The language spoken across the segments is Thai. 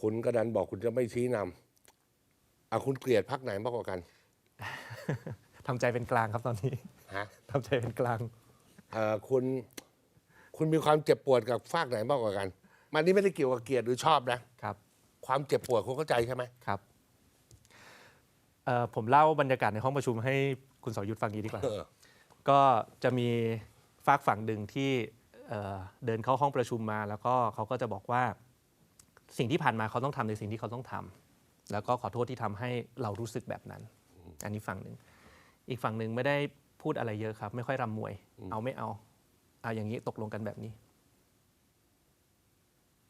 คุณก็ดันบอกคุณจะไม่ชี้นำอะคุณเกลียดพักไหนมากกว่ากันทำใจเป็นกลางครับตอนนี้ฮะทำใจเป็นกลางเอ่อคุณคุณมีความเจ็บปวดกับฝากไหนมากกว่ากัน มันนี่ไม่ได้เกี่ยวกับเกลียดหรือชอบนะครับ ความเจ็บปวดคุณเข้าใจใช่ไหมครับเอ่อผมเล่าบรรยากาศในห้องประชุมให้คุณสรยุทธ์ฟังนี้ดีกว่า เออก็จะมีฝากฝั่งหนึ่งที่เอ่อเดินเข้าห้องประชุมมา แล้วก็เขาก็จะบอกว่า สิ่งที่ผ่านมาเขาต้องทำในสิ่งที่เขาต้องทำแล้วก็ขอโทษที่ทำให้เรารู้สึกแบบนั้น อันนี้ฝั่งหนึ่งอีกฝั่งหนึ่งไม่ได้พูดอะไรเยอะครับ ไม่ค่อยรำมวย เอาไม่เอาเอาอย่างนี้ตกลงกันแบบนี้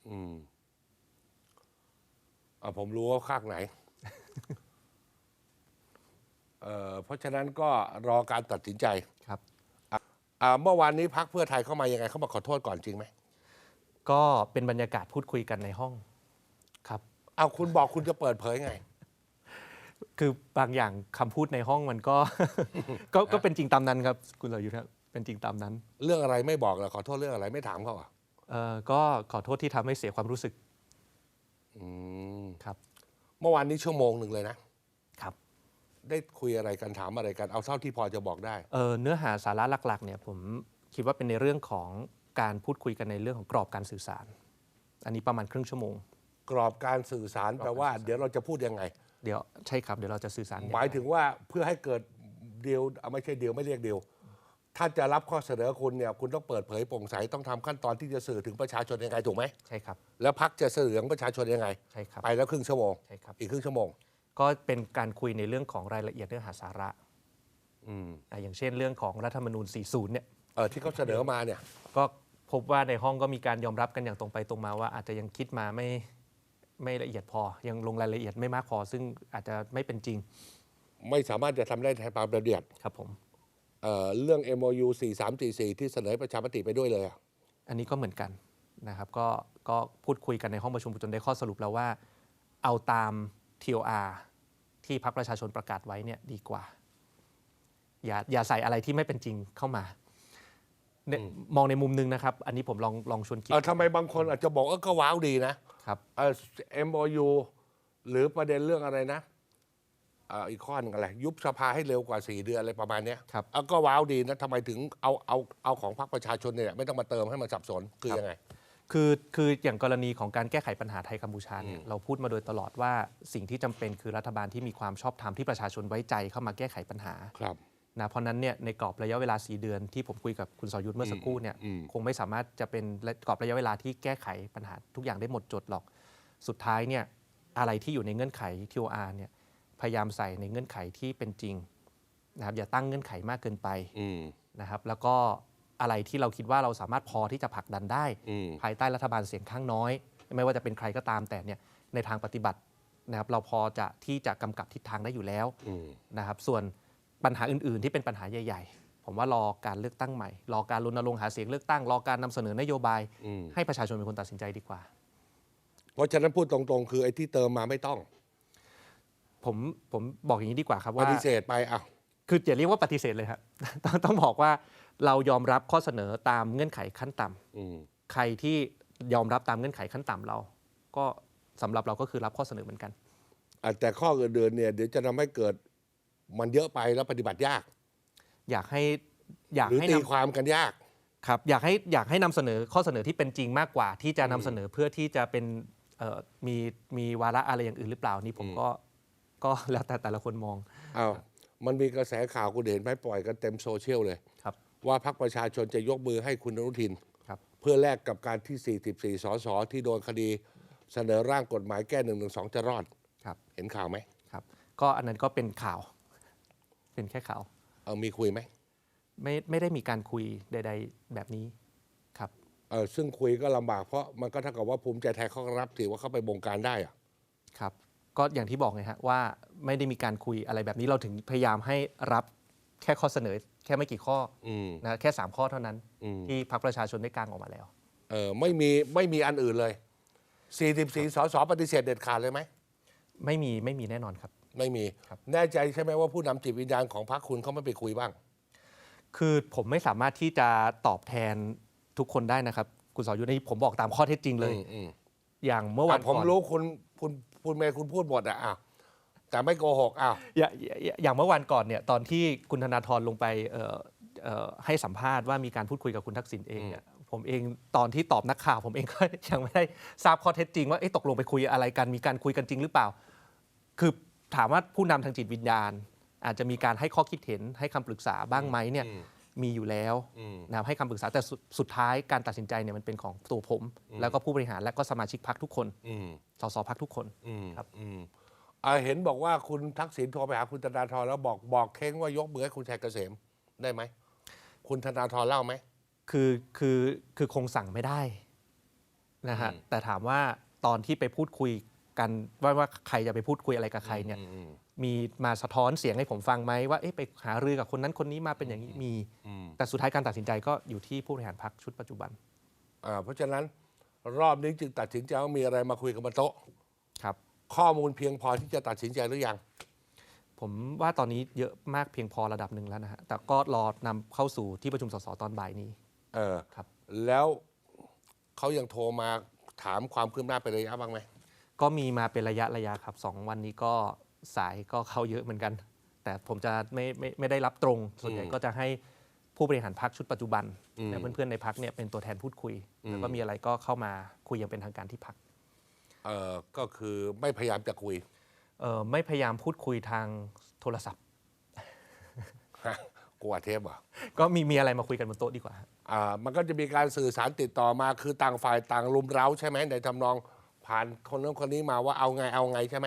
อืมอะผมรู้ว่าข้างไหนเอ่อเพราะฉะนั้นก็รอการตัดสินใจครับอ่าเมื่อวานนี้พักเพื่อไทยเข้ามายังไง เขามาขอโทษก่อนจริงไหมก็เป็นบรรยากาศพูดคุยกันในห้องครับ เอาคุณบอกคุณจะเปิดเผยไง คือบางอย่างคำพูดในห้องมันก็ ก็ก็เป็นจริงตามนั้นครับ คุณสรยุทธ์ครับเป็นจริงตามนั้นเรื่องอะไรไม่บอกเหรอขอโทษเรื่องอะไรไม่ถามเขาอะเอ่อก็ขอโทษที่ทำให้เสียความรู้สึกอืมครับเมื่อวานนี้ชั่วโมงหนึ่งเลยนะครับ ได้คุยอะไรกันถามอะไรกันเอาเท่าที่พอจะบอกได้ เอ่อเนื้อหาสาระหลักๆเนี่ยผมคิดว่าเป็นในเรื่องของการพูดคุยกันในเรื่องของกรอบการสื่อสาร อันนี้ประมาณครึ่งชั่วโมง กรอบการสื่อสารแปลว่า เดี๋ยวเราจะพูดยังไง เดี๋ยวใช่ครับเดี๋ยวเราจะสื่อสารหมายถึงว่าเพื่อให้เกิดเดียวไม่ใช่เดียวไม่เรียกเดียว ถ้าจะรับข้อเสนอคุณเนี่ยคุณต้องเปิดเผยโปร่งใสต้องทำขั้นตอนที่จะสื่อถึงประชาชนยังไงถูกไหมใช่ครับ แล้วพักจะสื่อถึงประชาชนยังไงใช่ครับไปแล้วครึ่งชั่วโมงใช่ครับอีกครึ่งชั่วโมง ก็เป็นการคุยในเรื่องของรายละเอียดเนื้อหาสาระอืมอะอย่างเช่นเรื่องของรัฐธรรมนูญ 40 เนี่ยเออที่เขาเสนอมาเนี่ยก็พบว่าในห้องก็มีการยอมรับกันอย่างตรงไปตรงมาว่าอาจจะยังคิดมาไม่ ไม่ละเอียดพอ ยังลงรายละเอียดไม่มากพอ ซึ่งอาจจะไม่เป็นจริง ไม่สามารถจะทำได้ในตามระเบียบครับผม เอ่อเรื่อง MOU 4344 ที่เสนอให้ประชามติไปด้วยเลยอะอันนี้ก็เหมือนกันนะครับก็ก็พูดคุยกันในห้องประชุมจนได้ข้อสรุปแล้วว่า เอาตาม TOR ที่พรรคประชาชนประกาศไว้เนี่ยดีกว่า อย่าอย่าใส่อะไรที่ไม่เป็นจริงเข้ามา เนี่ยมองในมุมหนึงนะครับ อันนี้ผมลองลองชวนคิด เออทำไมบางคนอาจจะบอกเออก็ว้าวดีนะครับ เออ MOU หรือประเด็นเรื่องอะไรนะเอ่ออีกข้อหนึงอะไร ยุบสภาให้เร็วกว่า4เดือนอะไรประมาณเนี้ยครับ เออก็ว้าวดีนะทำไมถึงเอาเอาเอาของพรรคประชาชนเนี่ยไม่ต้องมาเติมให้มันสับสนคือยังไง คือคืออย่างกรณีของการแก้ไขปัญหาไทยกัมพูชาเนี่ยเราพูดมาโดยตลอดว่าสิ่งที่จำเป็นคือรัฐบาลที่มีความชอบธรรมที่ประชาชนไว้ใจเข้ามาแก้ไขปัญหา ครับ นะเพราะนั้นเนี่ยในกรอบระยะเวลา 4 เดือนที่ผมคุยกับคุณสรยุทธ์เมื่อสักครู่เนี่ยอืมคงไม่สามารถจะเป็นกรอบระยะเวลาที่แก้ไขปัญหาทุกอย่างได้หมดจดหรอก สุดท้ายเนี่ยอะไรที่อยู่ในเงื่อนไข TOR เนี่ยพยายามใส่ในเงื่อนไขที่เป็นจริงนะครับอย่าตั้งเงื่อนไขมากเกินไปอืมนะครับแล้วก็อะไรที่เราคิดว่าเราสามารถพอที่จะผลักดันได้อืมภายใต้รัฐบาลเสียงข้างน้อย ไม่ว่าจะเป็นใครก็ตามแต่เนี่ยในทางปฏิบัตินะครับเราพอจะที่จะกำกับทิศทางได้อยู่แล้วอืมนะครับส่วน ปัญหาอื่น ๆ ที่เป็นปัญหาใหญ่ ๆ ผมว่ารอการเลือกตั้งใหม่ รอการรณรงค์หาเสียงเลือกตั้ง รอการนำเสนอนโยบายอืมให้ประชาชนเป็นคนตัดสินใจดีกว่า เพราะฉะนั้นพูดตรงๆ คือไอ้ที่เติมมาไม่ต้อง ผมผมบอกอย่างนี้ดีกว่าครับปว่าฏิเสธไปอะคืออย่าเรียกว่าปฏิเสธเลยครับต้องต้องบอกว่าเรายอมรับข้อเสนอตามเงื่อนไขขั้นต่ำอืมใครที่ยอมรับตามเงื่อนไขขั้นต่ำเรา ก็สำหรับเราก็คือรับข้อเสนอเหมือนกันอะแต่ข้ออื่นๆเนี่ยเดี๋ยวจะทำให้เกิด มันเยอะไปแล้วปฏิบัติยาก อยากให้อยากหรือให้ตีนำความกันยาก ครับอยากให้อยากให้นำเสนอข้อเสนอที่เป็นจริงมากกว่า ที่จะนำเสนอเพื่อที่จะเป็นเอ่อมีมีวาระอะไรอย่างอื่นหรือเปล่านี่ผมก็ก็แล้วแต่แต่ละคนมอง อ้าวมันมีกระแสข่าวคุณเห็นไหมปล่อยกันเต็มโซเชียลเลย ครับ ว่าพรรคประชาชนจะยกมือให้คุณอนุทิน ครับ เพื่อแลกกับการที่ 44 สสที่โดนคดีเสนอร่างกฎหมายแก้1นึจะรอด ครับ เห็นข่าวไหม ครับก็อันนั้นก็เป็นข่าว เป็นแค่ข่าวเออมีคุยไหมไม่ไม่ได้มีการคุยใด ๆ แบบนี้ครับเออซึ่งคุยก็ลำบากเพราะมันก็เท่ากับว่าภูมิใจไทยเขาก็รับถือว่าเขาไปบงการได้อะครับ ก็อย่างที่บอกไงฮะว่าไม่ได้มีการคุยอะไรแบบนี้เราถึงพยายามให้รับแค่ข้อเสนอ แค่ไม่กี่ข้ออืม นะแค่สามข้อเท่านั้น อืม ที่พรรคประชาชนได้กางออกมาแล้ว เออไม่มีไม่มีอันอื่นเลย 44สสปฏิเสธเด็ดขาดเลยไหม ไม่มีไม่มีแน่นอนครับ ไม่มีครับแน่ใจใช่ไหมว่าผู้นำจิตวิญญาณของพรรคคุณเขาไม่ไปคุยบ้าง คือผมไม่สามารถที่จะตอบแทนทุกคนได้นะครับ คุณสอยุทธนี่ผมบอกตามข้อเท็จจริงเลยอืมอืมอย่างเมื่อวันอะผมก่อนรู้คุณคุณคุณเมย์คุณพูดหมดอะอ้าวแต่ไม่โกหกอ้าวอย่าอย่าอย่าอย่างเมื่อวันก่อนเนี่ยตอนที่คุณธนาธรลงไปเอ่อเอ่อให้สัมภาษณ์ว่ามีการพูดคุยกับคุณทักษิณเองเนี่ยผมเองตอนที่ตอบนักข่าว ผมเองก็ยังไม่ได้ทราบข้อเท็จจริงว่าเอ๊ะตกลงไปคุยอะไรกันมีการคุยกันจริงหรือเปล่า คือ ถามว่าผู้นำทางจิตวิญญาณ อาจจะมีการให้ข้อคิดเห็นให้คำปรึกษาบ้างไหมเนี่ยอืมมีอยู่แล้วอืมนะครับให้คำปรึกษาแต่สุดสุดท้ายการตัดสินใจเนี่ยมันเป็นของตัวผม แล้วก็ผู้บริหารและก็สมาชิกพรรคทุกคนอืมสสพักทุกคนอืมครับอืมอ่าเห็นบอกว่าคุณทักษิณโทรไปหาคุณธนาธรแล้วบอกบอกเค้งว่ายกมือให้คุณชัยเกษมได้ไหมคุณธนาธรเล่าไหมคือคือคือคงสั่งไม่ได้นะฮะอืมแต่ถามว่าตอนที่ไปพูดคุย กันว่าว่าใครจะไปพูดคุยอะไรกับใครเนี่ยอืมอืมมีมาสะท้อนเสียงให้ผมฟังไหมว่าเอ๊ะไปหารือกับคนนั้นคนนี้มาเป็นอย่างนี้มีอืมแต่สุดท้ายการตัดสินใจก็อยู่ที่ผู้บริหารพรรคชุดปัจจุบันอ่าเพราะฉะนั้นรอบนี้จึงตัดสินใจว่ามีอะไรมาคุยกันบนโต๊ะครับ ข้อมูลเพียงพอที่จะตัดสินใจหรือยัง ผมว่าตอนนี้เยอะมากเพียงพอระดับหนึ่งแล้วนะฮะแต่ก็รอนำเข้าสู่ที่ประชุมสสตอนบ่ายนี้ เออครับ แล้วเขายังโทรมาถามความคืบหน้าเป็นระยะบ้างไหม ก็มีมาเป็นระยะระยะครับสองวันนี้ก็สายก็เข้าเยอะเหมือนกัน แต่ผมจะไม่ไม่ไม่ได้รับตรง ส่วนใหญ่ก็จะให้ผู้บริหารพักชุดปัจจุบันอืมและเพื่อนๆในพักเนี่ยเป็นตัวแทนพูดคุยอืมแล้วก็มีอะไรก็เข้ามาคุยอย่างเป็นทางการที่พักเออก็คือไม่พยายามจะคุยเอ่อไม่พยายามพูดคุยทางโทรศัพท์ฮะกลัวเทปเหรอก็มีมีอะไรมาคุยกันบนโต๊ะดีกว่าอ่า มันก็จะมีการสื่อสารติดต่อมาคือต่างฝ่ายต่างรุมเร้าใช่ไหมในทำนอง ผ่านคนนั้นคนนี้มาว่าเอาไงเอาไงใช่ไหม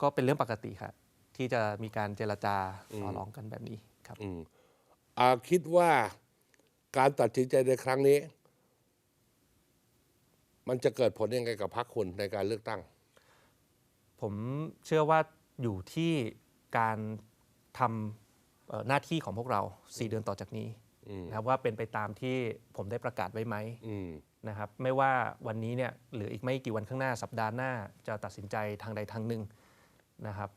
ก็เป็นเรื่องปกติครับที่จะมีการเจรจาอืมต่อรองกันแบบนี้ครับอืมอ่าคิดว่าการตัดสินใจในครั้งนี้ มันจะเกิดผลยังไงกับพรรคคุณในการเลือกตั้ง ผมเชื่อว่าอยู่ที่การทำเอ่อหน้าที่ของพวกเรา 4 เดือนต่อจากนี้อืมนะครับว่าเป็นไปตามที่ผมได้ประกาศไว้ไหมอืม นะครับไม่ว่าวันนี้เนี่ยหรืออีกไม่กี่วันข้างหน้าสัปดาห์หน้าจะตัดสินใจทางใดทางหนึ่งนะครับ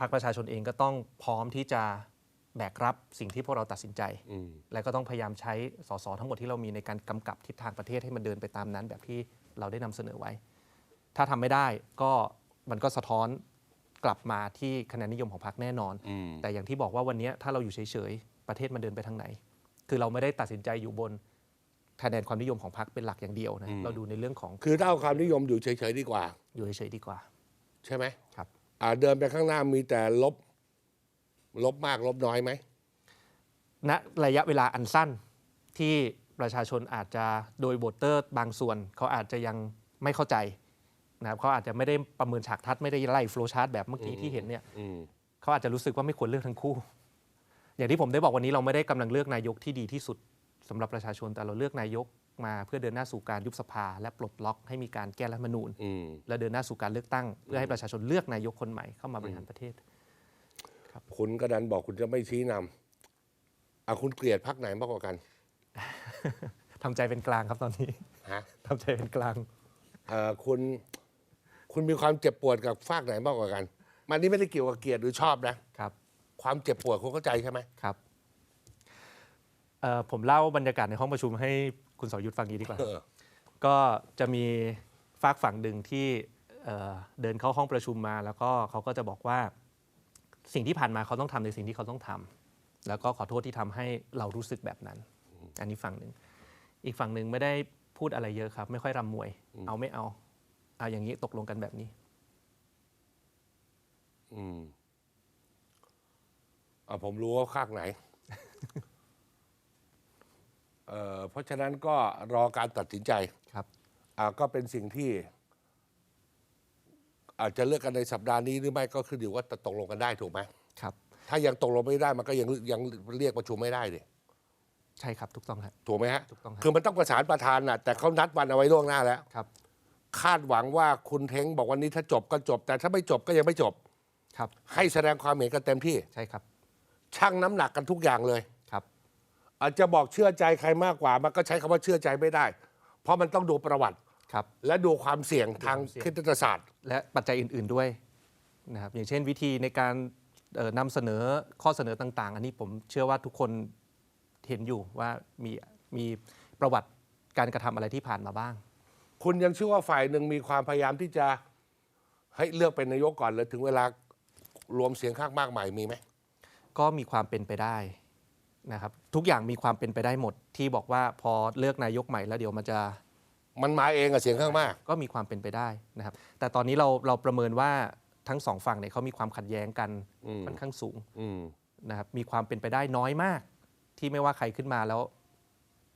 พรรคประชาชนเองก็ต้องพร้อมที่จะแบกรับสิ่งที่พวกเราตัดสินใจอืมและก็ต้องพยายามใช้สสทั้งหมดที่เรามีในการกำกับทิศทางประเทศให้มันเดินไปตามนั้น แบบที่เราได้นำเสนอไว้ ถ้าทำไม่ได้ก็มันก็สะท้อนกลับมาที่คะแนนนิยมของพรรคแน่นอนอืมแต่อย่างที่บอกว่าวันนี้ถ้าเราอยู่เฉยๆประเทศมันเดินไปทางไหน คือเราไม่ได้ตัดสินใจอยู่บน คะแนนความนิยมของพรรคเป็นหลักอย่างเดียวนะอืมเราดูในเรื่องของคือถ้าเอาความนิยมอยู่เฉยๆดีกว่า อยู่เฉยๆดีกว่า ใช่ไหมครับอ่าเดินไปข้างหน้ามีแต่ลบ ลบมากลบน้อยไหมณระยะเวลาอันสั้นที่ประชาชนอาจจะโดยโบเตอร์บางส่วน เขาอาจจะยังไม่เข้าใจนะครับเขาอาจจะไม่ได้ประเมินฉากทัศน์ไม่ได้ไล่โฟล์ชาร์ตแบบเมื่อกี้ที่เห็นเนี่ยอืมเขาอาจจะรู้สึกว่าไม่ควรเลือกทั้งคู่ อย่างที่ผมได้บอกวันนี้เราไม่ได้กำลังเลือกนายกที่ดีที่สุด สำหรับประชาชนแต่เราเลือกนายกมาเพื่อเดินหน้าสู่การยุบสภา และปลดล็อกให้มีการแก้รัฐธรรมนูญอืมและเดินหน้าสู่การเลือกตั้ง เพื่อให้ประชาชนเลือกนายกคนใหม่เข้ามาบริหารประเทศคุณก็ดันบอกคุณจะไม่ชี้นำอะคุณเกลียดพักไหนมากกว่ากันทำใจเป็นกลางครับตอนนี้ฮะทำใจเป็นกลางเอ่อคุณคุณมีความเจ็บปวดกับฝากไหนมากกว่ากัน มันนี่ไม่ได้เกี่ยวกับเกลียดหรือชอบนะครับ ความเจ็บปวดคุณเข้าใจใช่ไหมครับ เอ่อผมเล่าบรรยากาศในห้องประชุมให้คุณสรยุทธ์ฟังนี้ดีกว่า เออ ก็จะมีฝากฝั่งหนึ่งที่เอ่อเดินเข้าห้องประชุมมา แล้วก็เขาก็จะบอกว่าสิ่งที่ผ่านมาเขาต้องทำในสิ่งที่เขาต้องทำแล้วก็ขอโทษที่ทำให้เรารู้สึกแบบนั้น อันนี้ฝั่งหนึ่งอีกฝั่งหนึ่งไม่ได้พูดอะไรเยอะครับ ไม่ค่อยรำมวย เอาไม่เอาเอาอย่างนี้ตกลงกันแบบนี้อืมอะผมรู้ว่าข้างไหน เอ่อเพราะฉะนั้นก็รอการตัดสินใจครับอ่าก็เป็นสิ่งที่ อาจจะเลือกกันในสัปดาห์นี้หรือไม่ก็คืออยู่ว่าจะตกลงกันได้ถูกไหมครับ ถ้ายังตกลงไม่ได้มันก็ยังยังเรียกประชุมไม่ได้ดิใช่ครับถูกต้องครับถูกไหมฮะถูกต้องครับคือมันต้องประสานประธานน่ะแต่เขานัดวันเอาไว้ล่วงหน้าแล้วครับคาดหวังว่าคุณเท้งบอกวันนี้ถ้าจบก็จบ แต่ถ้าไม่จบก็ยังไม่จบ ครับ ให้แสดงความเห็นกันเต็มที่ใช่ครับชั่งน้ำหนักกันทุกอย่างเลยครับ อาจจะบอกเชื่อใจใครมากกว่า มันก็ใช้คำว่าเชื่อใจไม่ได้ เพราะมันต้องดูประวัติครับ และดูความเสี่ยงทางดูความเสี่ยงคณิตศาสตร์ และปัจจัยอื่น ๆด้วยนะครับอย่างเช่นวิธีในการเอ่อนำเสนอข้อเสนอต่าง ๆ อันนี้ผมเชื่อว่าทุกคนเห็นอยู่ว่ามีมีประวัติการกระทำอะไรที่ผ่านมาบ้าง คุณยังเชื่อว่าฝ่ายหนึ่งมีความพยายามที่จะให้เลือกเป็นนายกก่อนเลยถึงเวลารวมเสียงข้างมากใหม่มีไหม ก็มีความเป็นไปได้ นะครับทุกอย่างมีความเป็นไปได้หมดที่บอกว่าพอเลือกนายกใหม่แล้วเดี๋ยวมันจะมันมาเองกับเสียงข้างมาก ก็มีความเป็นไปได้นะครับ แต่ตอนนี้เราเราประเมินว่าทั้งสองฝั่งเนี่ยเขามีความขัดแย้งกันอืม ค่อนข้างสูงอืม นะครับมีความเป็นไปได้น้อยมาก ที่ไม่ว่าใครขึ้นมาแล้ว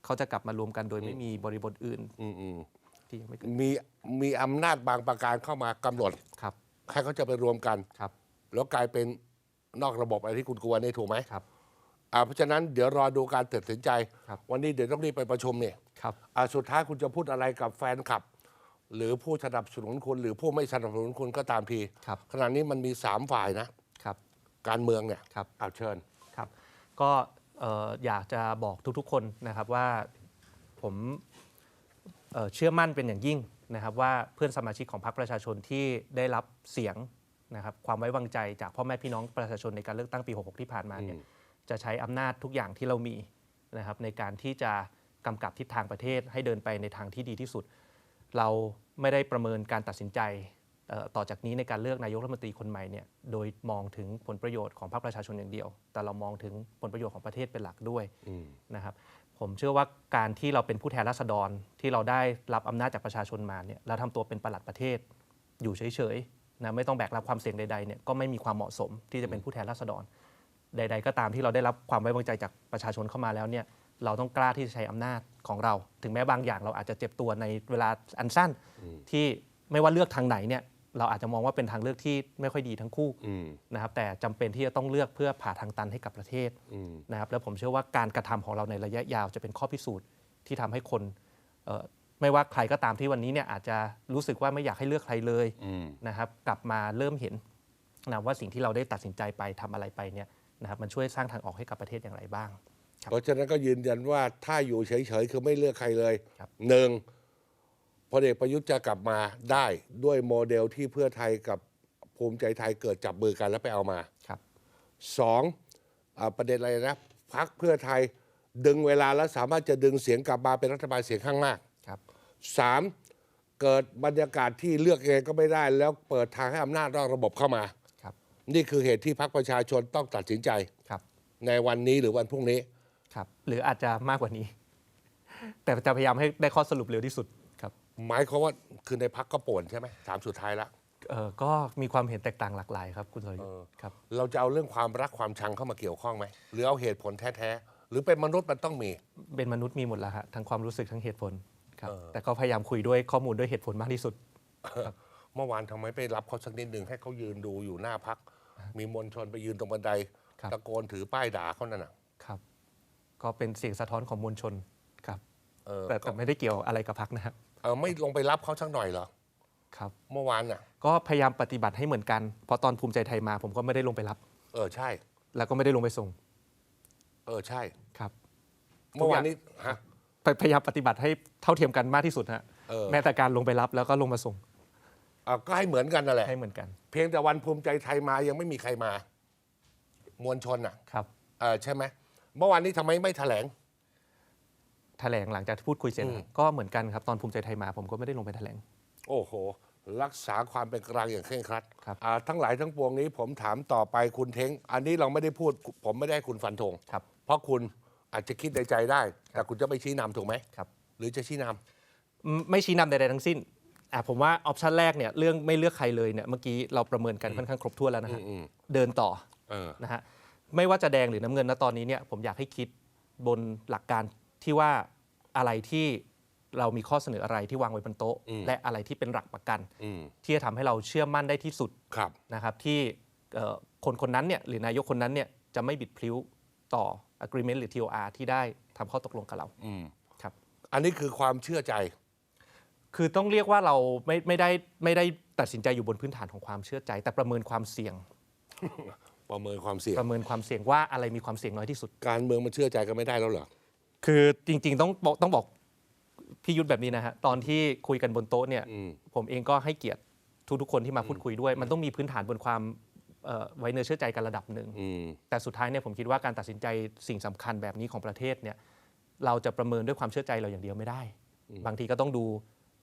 เขาจะกลับมารวมกันโดยไม่มีบริบทอื่นอืมอืมที่ยังไม่เกิดมีมีอำนาจบางประการเข้ามากำหนดครับให้เขาจะไปรวมกัน ครับแล้วกลายเป็นนอกระบบอะไรที่คุณกลัวนี่ถูกไหมครับ อ่าเพราะฉะนั้นเดี๋ยวรอดูการตัดสินใจ ครับวันนี้เดี๋ยวต้องรีบไปประชุมเนี่ยครับ อ่าสุดท้ายคุณจะพูดอะไรกับแฟนคลับ หรือผู้สนับสนุนคุณหรือผู้ไม่สนับสนุนคุณก็ตามทีครับ ขณะนี้มันมีสามฝ่ายนะครับ การเมืองเนี่ยครับเอาเชิญ ครับ ก็เอ่ออยากจะบอกทุกๆคนนะครับว่าผมเอ่อเชื่อมั่นเป็นอย่างยิ่งนะครับ ว่าเพื่อนสมาชิกของพรรคประชาชนที่ได้รับเสียงนะครับความไว้วางใจจากพ่อแม่พี่น้องประชาชนในการเลือกตั้งปี 66 ที่ผ่านมาเนี่ย จะใช้อำนาจทุกอย่างที่เรามีนะครับในการที่จะกำกับทิศทางประเทศให้เดินไปในทางที่ดีที่สุด เราไม่ได้ประเมินการตัดสินใจเอ่อต่อจากนี้ในการเลือกนายกรัฐมนตรีคนใหม่เนี่ยโดยมองถึงผลประโยชน์ของพรรคประชาชนอย่างเดียว แต่เรามองถึงผลประโยชน์ของประเทศเป็นหลักด้วยนะครับผมเชื่อว่าการที่เราเป็นผู้แทนราษฎรที่เราได้รับอำนาจจากประชาชนมาเนี่ยแล้วทำตัวเป็นประหลัดประเทศ อยู่เฉยๆนะไม่ต้องแบกรับความเสี่ยงใดๆเนี่ยก็ไม่มีความเหมาะสมที่จะเป็นผู้แทนราษฎร ใด ๆ ก็ตามที่เราได้รับความไว้วางใจจากประชาชนเข้ามาแล้วเนี่ยเราต้องกล้าที่จะใช้อำนาจของเรา ถึงแม้บางอย่างเราอาจจะเจ็บตัวในเวลาอันสั้นที่ไม่ว่าเลือกทางไหนเนี่ยเราอาจจะมองว่าเป็นทางเลือกที่ไม่ค่อยดีทั้งคู่นะครับแต่จำเป็นที่จะต้องเลือกเพื่อผ่าทางตันให้กับประเทศนะครับแล้วผมเชื่อว่าการกระทำของเราในระยะยาวจะเป็นข้อพิสูจน์ที่ทำให้คนเอ่อไม่ว่าใครก็ตามที่วันนี้เนี่ยอาจจะรู้สึกว่าไม่อยากให้เลือกใครเลยนะครับกลับมาเริ่มเห็นนะว่าสิ่งที่เราได้ตัดสินใจไปทำอะไรไปเนี่ย นะครับมันช่วยสร้างทางออกให้กับประเทศอย่างไรบ้างครับเพราะฉะนั้นก็ยืนยันว่าถ้าอยู่เฉยๆ คือไม่เลือกใครเลยครับหนึ่งพลเอกประยุทธ์จะกลับมาได้ด้วยโมเดลที่เพื่อไทยกับภูมิใจไทยเกิดจับมือกันแล้วไปเอามาครับ สองอาประเด็นอะไรนะพักเพื่อไทยดึงเวลาแล้วสามารถจะดึงเสียงกลับมาเป็นรัฐบาลเสียงข้างมากครับ สามเกิดบรรยากาศที่เลือกเองก็ไม่ได้ แล้วเปิดทางให้อำนาจนอกระบบเข้ามาครับ นี่คือเหตุที่พรรคประชาชนต้องตัดสินใจครับ ในวันนี้หรือวันพรุ่งนี้ครับ หรืออาจจะมากกว่านี้ แต่จะพยายามให้ได้ข้อสรุปเร็วที่สุดครับ หมายความว่าคือในพักก็ป่วนใช่ไหมถามสุดท้ายแล้วเอ่อก็มีความเห็นแตกต่างหลากหลายครับ คุณสรยุทธ์ครับเราจะเอาเรื่องความรักความชังเข้ามาเกี่ยวข้องไหมหรือเอาเหตุผลแท้ๆหรือเป็นมนุษย์มันต้องมี เป็นมนุษย์มีหมดแล้วฮะทั้งความรู้สึกทั้งเหตุผลครับเออแต่ก็พยายามคุยด้วยข้อมูลด้วยเหตุผลมากที่สุด เมื่อวานทำไมไปรับเขาสักนิดหนึ่งให้เขายืนดูอยู่หน้าพัก มีมวลชนไปยืนตรงบันไดครับ ตะโกนถือป้ายด่าเขานั่นน่ะครับ ก็เป็นเสียงสะท้อนของมวลชนครับ เออแต่แต่ไม่ได้เกี่ยวอะไรกับพักนะครับเออไม่ลงไปรับเขาสักหน่อยเหรอครับ เมื่อวานน่ะ ก็พยายามปฏิบัติให้เหมือนกันเพราะตอนภูมิใจไทยมา ผมก็ไม่ได้ลงไปรับ เออใช่ แล้วก็ไม่ได้ลงไปส่งเออใช่ ครับเมื่อวานนี้ฮะ พยพยายามปฏิบัติให้เท่าเทียมกันมากที่สุดฮะเออ แม้แต่การลงไปรับแล้วก็ลงมาส่งเอาก็ให้เหมือนกันนั่นแหละ ให้เหมือนกันเพียงแต่วันภูมิใจไทยมายังไม่มีใครมา มวลชนอะครับเออใช่ไหมเมื่อวานนี้ทำไมไม่แถลง แถลงหลังจากที่พูดคุยเสร็จอืม ก็เหมือนกันครับตอนภูมิใจไทยมาผมก็ไม่ได้ลงไปแถลง โอ้โห รักษาความเป็นกลางอย่างเคร่งครัดครับ อ่าทั้งหลายทั้งปวงนี้ผมถามต่อไปคุณเท้ง อันนี้เราไม่ได้พูด ผมไม่ได้ให้คุณฟันธงครับ เพราะคุณอาจจะคิดในใจได้ แต่คุณจะไม่ชี้นำถูกไหมครับ หรือจะชี้นอืมไม่ชี้นำใดๆทั้งสิ้น อะผมว่าออปชันแรกเนี่ยเรื่องไม่เลือกใครเลยเนี่ยเมื่อกี้เราประเมินกันค่อนข้างครบถ้วนแล้วนะฮะอืมเดินต่อำเออ นะฮะไม่ว่าจะแดงหรือน้ำเงินนะตอนนี้เนี่ยผมอยากให้คิดบนหลักการที่ว่าอะไรที่เรามีข้อเสนออะไรที่วางไว้บนโต๊ะและอะไรที่เป็นหลักประกัน อืมที่จะทำให้เราเชื่อมั่นได้ที่สุด ครับ นะครับที่เอ่อคนคนนั้นเนี่ยหรือนายกคนนั้นเนี่ยจะไม่บิดพลิ้วต่อ agreement หรือ TOR ที่ได้ทำข้อตกลงกับเรา อืมครับ อันนี้คือความเชื่อใจ คือต้องเรียกว่าเราไม่ไม่ได้ไม่ได้ตัดสินใจอยู่บนพื้นฐานของความเชื่อใจ แต่ประเมินความเสี่ยง ประเมินความเสี่ยง ประเมินความเสี่ยงว่าอะไรมีความเสี่ยงน้อยที่สุด การเมืองมันเชื่อใจกันไม่ได้แล้วเหรอ คือจริงๆต้องบอกต้องบอกพี่ยุทธแบบนี้นะฮะตอนที่คุยกันบนโต๊ะเนี่ย อืม ผมเองก็ให้เกียรติทุกๆคนที่มาพูดคุยด้วย มันต้องมีพื้นฐานบนความเอ่อไว้เนื้อเชื่อใจกันระดับหนึ่ง อืม แต่สุดท้ายเนี่ยผมคิดว่าการตัดสินใจสิ่งสำคัญแบบนี้ของประเทศเนี่ยเราจะประเมินด้วยความเชื่อใจเราอย่างเดียวไม่ได้ บางทีก็ต้องดู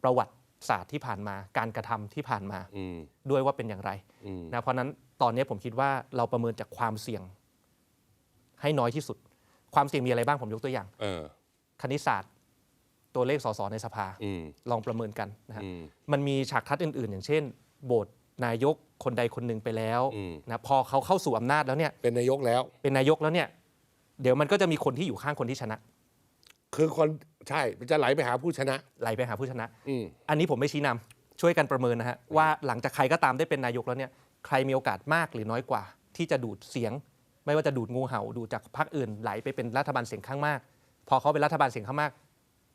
ประวัติศาสตร์ที่ผ่านมาการกระทำที่ผ่านมาอืมด้วยว่าเป็นอย่างไรอืมนะเพราะฉะนั้นตอนนี้ผมคิดว่าเราประเมินจากความเสี่ยง ให้น้อยที่สุด ความเสี่ยงมีอะไรบ้างผมยกตัวอย่างเออคณิตศาสตร์ ตัวเลขสสในสภาอืมลองประเมินกันนะฮะอืมมันมีฉากทัดอื่น ๆ อย่างเช่นโบสนายกคนใดคนหนึ่งไปแล้วอืมนะพอเขาเข้าสู่อำนาจแล้วเนี่ย เป็นนายกแล้ว เป็นนายกแล้วเนี่ย เดี๋ยวมันก็จะมีคนที่อยู่ข้างคนที่ชนะ คือคน ใช่มันจะไหลไปหาผู้ชนะ ไหลไปหาผู้ชนะ อืม อันนี้ผมไม่ชี้นำช่วยกันประเมินนะฮะ ว่าหลังจากใครก็ตามได้เป็นนายกแล้วเนี่ยใครมีโอกาสมากหรือน้อยกว่า ที่จะดูดเสียง ไม่ว่าจะดูดงูเห่าดูดจากพรรคอื่นไหลไปเป็นรัฐบาลเสียงข้างมาก พอเขาเป็นรัฐบาลเสียงข้างมาก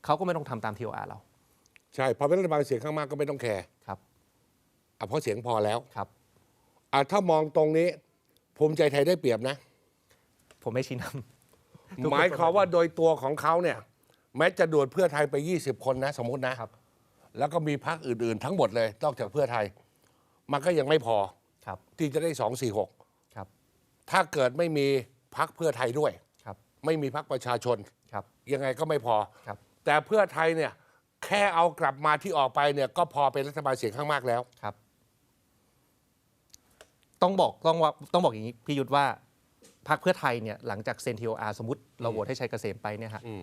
เขาก็ไม่ต้องทำตามทีโออาร์เราใช่พอเป็นรัฐบาลเสียงข้างมากก็ไม่ต้องแคร์ครับอะเพราะเสียงพอแล้วครับ อะถ้ามองตรงนี้ ภูมิใจไทยได้เปรียบนะ ผมไม่ชี้นำ ทุกคน หมายความว่าโดยตัวของเขาเนี่ย แม้จะดูดเพื่อไทยไป 20 คนนะสมมตินะครับ แล้วก็มีพรรคอื่นๆ ทั้งหมดเลยนอกจากเพื่อไทย มันก็ยังไม่พอครับ ที่จะได้สองสี่หกครับ ถ้าเกิดไม่มีพรรคเพื่อไทยด้วย ครับ ไม่มีพรรคประชาชน ครับ ยังไงก็ไม่พอ ครับ แต่เพื่อไทยเนี่ย แค่เอากลับมาที่ออกไปเนี่ย ก็พอเป็นรัฐบาลเสียงข้างมากแล้ว ครับ ต้องบอกต้องว่าต้องบอกอย่างนี้พี่ยุทธว่าพรรคเพื่อไทยเนี่ยหลังจากเซ็นทีโออาร์สมมติเราโหวตให้ชัยเกษมไปเนี่ยฮะอืม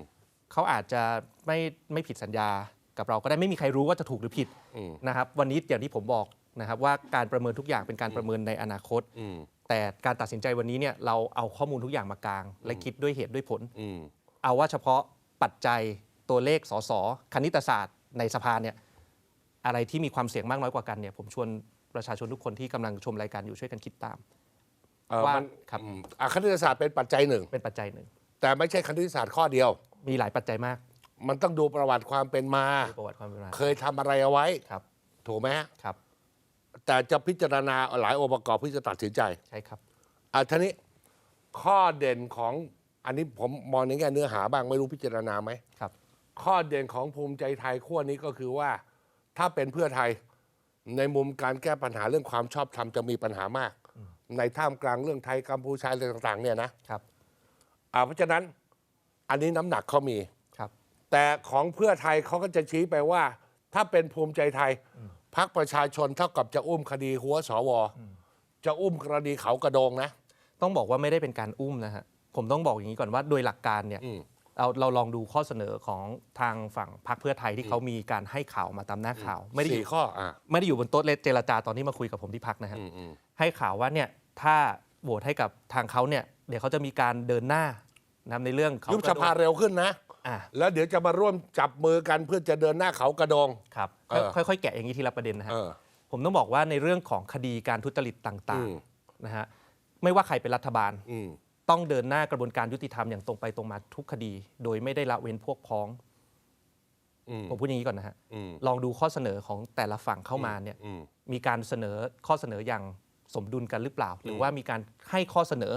เขาอาจจะไม่ไม่ผิดสัญญากับเราก็ได้ไม่มีใครรู้ว่าจะถูกหรือผิดอืม นะครับ วันนี้อย่างที่ผมบอกนะครับว่าการประเมินทุกอย่างเป็นการประเมินในอนาคต อืมแต่การตัดสินใจวันนี้เนี่ยเราเอาข้อมูลทุกอย่างมากลาง และคิดด้วยเหตุด้วยผล อืม เอาว่าเฉพาะปัจจัยตัวเลขสสคณิตศาสตร์ในสภาเนี่ยอะไรที่มีความเสี่ยงมากน้อยกว่ากันเนี่ยผมชวนประชาชนทุกคนที่กำลังชมรายการอยู่ช่วยกันคิดตาม เอ่อว่ามันครับ อืมอะคณิตศาสตร์เป็นปัจจัยหนึ่ง เป็นปัจจัยหนึ่ง แต่ไม่ใช่คณิตศาสตร์ข้อเดียว มีหลายปัจจัยมากมันต้องดูประวัติความเป็นมาในประวัติความเป็นมาเคยทำอะไรเอาไว้ ครับถูกไหมฮะครับ แต่จะพิจารณาหลายองค์ประกอบเพื่อจะตัดสินใจ ใช่ครับ อะทีนี้ข้อเด่นของอันนี้ผมมองในแง่เนื้อหาบ้างไม่รู้พิจารณาไหม ครับ ข้อเด่นของภูมิใจไทยขั้วนี้ก็คือว่า ถ้าเป็นเพื่อไทยในมุมการแก้ปัญหาเรื่องความชอบธรรมจะมีปัญหามาก ในท่ามกลางเรื่องไทยกัมพูชาอะไรต่าง ๆ เนี่ยนะครับ อ่าเพราะฉะนั้น อันนี้น้ำหนักเขามีครับ แต่ของเพื่อไทยเขาก็จะชี้ไปว่า ถ้าเป็นภูมิใจไทยพักประชาชนเท่ากับจะอุ้มคดีหัวสวจะอุ้มกรณีเขากระโดงนะ ต้องบอกว่าไม่ได้เป็นการอุ้มนะฮะผมต้องบอกอย่างนี้ก่อนว่าโดยหลักการเนี่ยอืม เราเราลองดูข้อเสนอของทางฝั่งพรรคเพื่อไทยที่เขามีการให้ข่าวมาตามหน้าข่าว ไม่ได้อสี่ยู่ข้ออ่าไม่ได้อยู่บนโต๊ะเจรจาตอนที่มาคุยกับผมที่พักนะฮะ อืมอืม ให้ข่าวว่าเนี่ยถ้าโหวตให้กับทางเขาเนี่ยเดี๋ยวเขาจะมีการเดินหน้า นะครับในเรื่องเขายุบสภาเร็วขึ้นนะ อ่าแล้วเดี๋ยวจะมาร่วมจับมือกันเพื่อจะเดินหน้าเขากระโดงครับเออ ค่อยค่อยๆแกะอย่างนี้ทีละประเด็นนะฮะ เออ ผมต้องบอกว่าในเรื่องของคดีการทุจริตต่างอืม ๆนะฮะไม่ว่าใครเป็นรัฐบาล อืม ต้องเดินหน้ากระบวนการยุติธรรมอย่างตรงไปตรงมาทุกคดี โดยไม่ได้ละเว้นพวกพ้อง อืม ผมพูดอย่างนี้ก่อนนะฮะ อืมลองดูข้อเสนอของแต่ละฝั่งเข้ามาเนี่ยอืม มีการเสนอข้อเสนออย่างสมดุลกันหรือเปล่า หรือว่ามีการให้ข้อเสนอ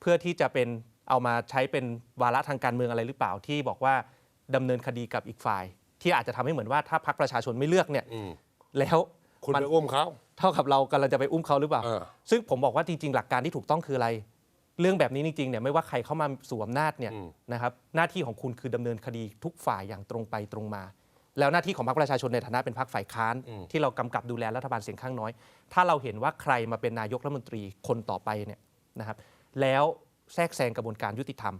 เพื่อที่จะเป็น เอามาใช้เป็นวาระทางการเมืองอะไรหรือเปล่าที่บอกว่าดำเนินคดีกับอีกฝ่าย ที่อาจจะทำให้เหมือนว่าถ้าพรรคประชาชนไม่เลือกเนี่ยอืมแล้วคุณมันไปอุ้มเขาเท่ากับเรากำลังจะไปอุ้มเขาหรือเปล่าเออซึ่งผมบอกว่าจริงๆ หลักการที่ถูกต้องคืออะไร เรื่องแบบนี้จริงๆเนี่ยไม่ว่าใครเข้ามาสู่อำนาจเนี่ยอืมนะครับหน้าที่ของคุณคือดำเนินคดีทุกฝ่ายอย่างตรงไปตรงมา แล้วหน้าที่ของพรรคประชาชนในฐานะเป็นพรรคฝ่ายค้าน ที่เรากำกับดูแลรัฐบาลเสียงข้างน้อย ถ้าเราเห็นว่าใครมาเป็นนายกรัฐมนตรีคนต่อไปเนี่ยนะครับแล้ว แทรกแซงกระบวนการยุติธรรม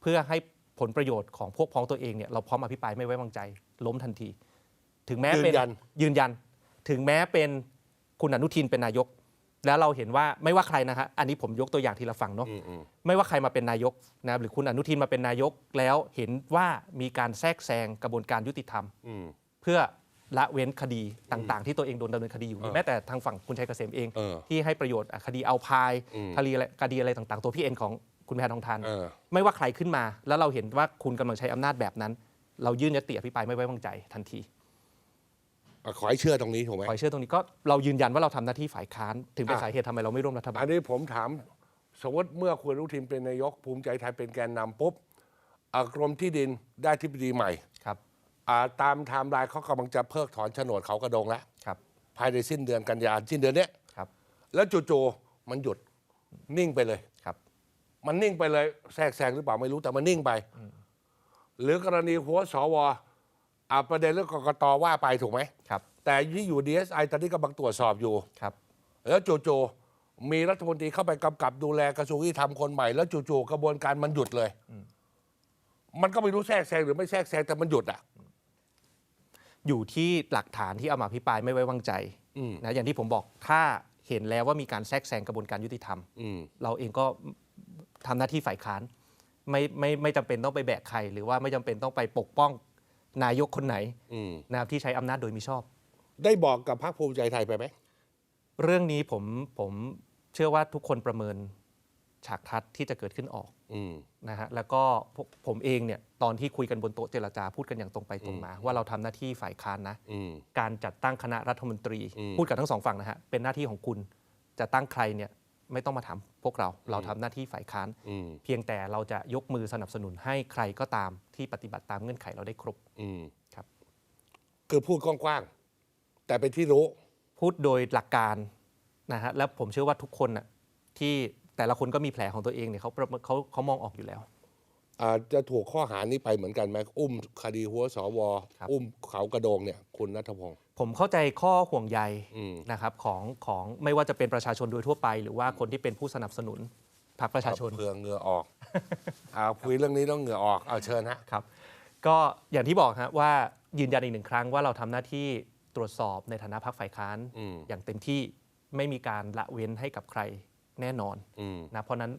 เพื่อให้ผลประโยชน์ของพวกพ้องตัวเองเนี่ยเราพร้อมอภิปรายไม่ไว้วางใจ ล้มทันที ถึงแม้เป็นยืนยัน ยืนยัน ถึงแม้เป็นคุณอนุทินเป็นนายก แล้วเราเห็นว่าไม่ว่าใครนะฮะอันนี้ผมยกตัวอย่างทีละฝั่งเนาะ อืมอืม ไม่ว่าใครมาเป็นนายกนะครับหรือคุณอนุทินมาเป็นนายกแล้วเห็นว่ามีการแทรกแซงกระบวนการยุติธรรม อืม เพื่อละเว้นคดีต่าง ๆ ที่ตัวเองโดนดำเนินคดีอยู่หรือแม้แต่ทางฝั่งคุณชัยเกษมเอง เออที่ให้ประโยชน์อะคดีเอาพายอืม คดีอะไรคดีอะไรต่าง ๆ ตัวพี่เอ็นของ คุณแพทองทานเออ ไม่ว่าใครขึ้นมา แล้วเราเห็นว่าคุณกำลังใช้อำนาจแบบนั้น เรายื่นยติอภิปรายไม่ไว้วางใจทันที อะขอให้เชื่อตรงนี้ถูกไหม ขอให้เชื่อตรงนี้ก็เรายืนยันว่าเราทำหน้าที่ฝ่ายค้านถึงเป็นอะ สาเหตุทำไมเราไม่ร่วมรัฐบาลอันนี้ผมถาม สมมติเมื่อคุณอนุทินเป็นนายกภูมิใจไทยเป็นแกนนำปุ๊บอะกรมที่ดินได้ทิบดีใหม่ครับอะตามไทม์ไลน์เขากำลังจะเพิกถอนโฉนดเขากระโดงแล้ว ครับภายในสิ้นเดือนกันยายนสิ้นเดือนเนี้ย ครับแล้วจู่ๆมันหยุดนิ่งไปเลย ครับ มันนิ่งไปเลยแทรกแซงหรือเปล่าไม่รู้แต่มันนิ่งไป หรือกรณีหัวสวอ่าประเด็นเรื่องกกตว่าไปถูกไหมครับ แต่ที่อยู่ DSI ตอนนี้กำลังตรวจสอบอยู่ครับ แล้วจู่ๆมีรัฐมนตรีเข้าไปกำกับดูแลกระทรวงยุติธรรมคนใหม่แล้วจู่ๆกระบวนการมันหยุดเลย มันก็ไม่รู้แทรกแซงหรือไม่แทรกแซงแต่มันหยุดอะ อยู่ที่หลักฐานที่เอามาพิปรายไม่ไว้วางใจอืม นะอย่างที่ผมบอกถ้าเห็นแล้วว่ามีการแทรกแซงกระบวนการยุติธรรม อืม เราเองก็ ทำหน้าที่ฝ่ายค้าน ไม่ไม่ไม่จำเป็นต้องไปแบกใคร หรือว่าไม่จำเป็นต้องไปปกป้องนายกคนไหนอืมนะครับที่ใช้อำนาจโดยมิชอบ ได้บอกกับพรรคภูมิใจไทยไปไหมเรื่องนี้ผมผมเชื่อว่าทุกคนประเมินฉากทัศน์ที่จะเกิดขึ้นออกอืมนะฮะแล้วก็ผมผมเองเนี่ยตอนที่คุยกันบนโต๊ะเจรจาพูดกันอย่างตรงไปตรงมา ว่าเราทำหน้าที่ฝ่ายค้านนะอืมการจัดตั้งคณะรัฐมนตรีอืมพูดกับทั้งสองฝั่งนะฮะเป็นหน้าที่ของคุณจะตั้งใครเนี่ย ไม่ต้องมาถามพวกเราเราทำหน้าที่ฝ่ายค้านอืมเพียงแต่เราจะยกมือสนับสนุนให้ใครก็ตามที่ปฏิบัติตามเงื่อนไขเราได้ครบอืมครับ คือพูดกว้างๆแต่เป็นที่รู้ พูดโดยหลักการนะฮะแล้วผมเชื่อว่าทุกคนน่ะที่แต่ละคนก็มีแผลของตัวเองเนี่ยเขาประเมินเขาเขามองออกอยู่แล้ว อ่าจะถูกข้อหานี้ไปเหมือนกันไหมอุ้มคดีหัวสวครับ อุ้มเขากระโดงเนี่ย คุณนัทพงศ์ ผมเข้าใจข้อห่วงใยอืม นะครับของของไม่ว่าจะเป็นประชาชนโดยทั่วไป หรือว่าคนที่เป็นผู้สนับสนุนพรรคประชาชน เพื่อเหงื่อออกอ่าคุยเรื่องนี้ต้องเหงื่อออกเอาเชิญฮะ ครับก็อย่างที่บอกฮะว่ายืนยันอีกหนึ่งครั้งว่าเราทำหน้าที่ตรวจสอบในฐานะพรรคฝ่ายค้านอืม อย่างเต็มที่ไม่มีการละเว้นให้กับใครแน่นอนอืม นะเพราะฉะนั้น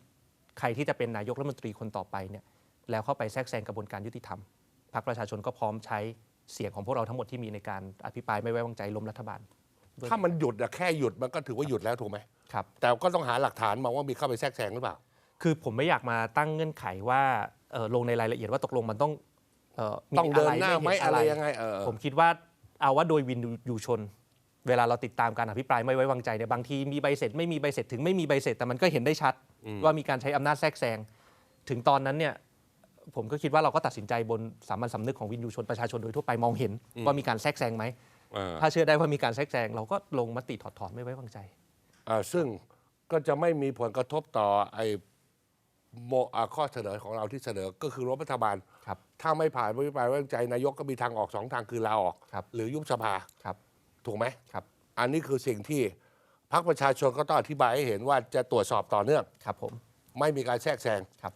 ใครที่จะเป็นนายกรัฐมนตรีคนต่อไปเนี่ย แล้วเข้าไปแทรกแซงกระบวนการยุติธรรมพรรคประชาชนก็พร้อมใช้เสียงของพวกเราทั้งหมดที่มีในการอภิปรายไม่ไว้วางใจล้มรัฐบาลด้วยถ้ามันหยุดอะแค่หยุดมันก็ถือว่าหยุดแล้วถูกไหมครับ แต่ก็ต้องหาหลักฐานมาว่ามีเข้าไปแทรกแซงหรือเปล่า คือผมไม่อยากมาตั้งเงื่อนไขว่าเอ่อลงในรายละเอียดว่าตกลงมันต้องเอ่อมีต้องเดินหน้าไหมเห็อะไรยังไงเออผมคิดว่าเอาว่าโดยวินยูชน เวลาเราติดตามการอภิปรายไม่ไว้วางใจเนี่ยบางทีมีใบเสร็จไม่มีใบเสร็จถึงไม่มีใบเสร็จแต่มันก็เห็นได้ชัด ว่ามีการใช้อำนาจแทรกแซงถึงตอนนั้นเนี่ย ผมก็คิดว่าเราก็ตัดสินใจบนสามัญสำนึกของวินยูชนประชาชนโดยทั่วไปมองเห็นว่ามีการแทรกแซงไหม เออถ้าเชื่อได้ว่ามีการแทรกแซงเราก็ลงมติถอดถอนไม่ไว้วางใจอ่าซึ่งก็จะไม่มีผลกระทบต่อไอ้โมอ่าข้อเสนอของเราที่เสนอก็คือรัฐบาล ครับ ถ้าไม่ผ่านไม่ไปไว้วางใจนายกก็มีทางออกสองทางคือลาออก ครับ หรือยุบสภา ครับ ถูกไหม ครับ อันนี้คือสิ่งที่พรรคประชาชนก็ต้องอธิบายให้เห็นว่าจะตรวจสอบต่อเนื่อง ครับผม ไม่มีการแทรกแซง ครับ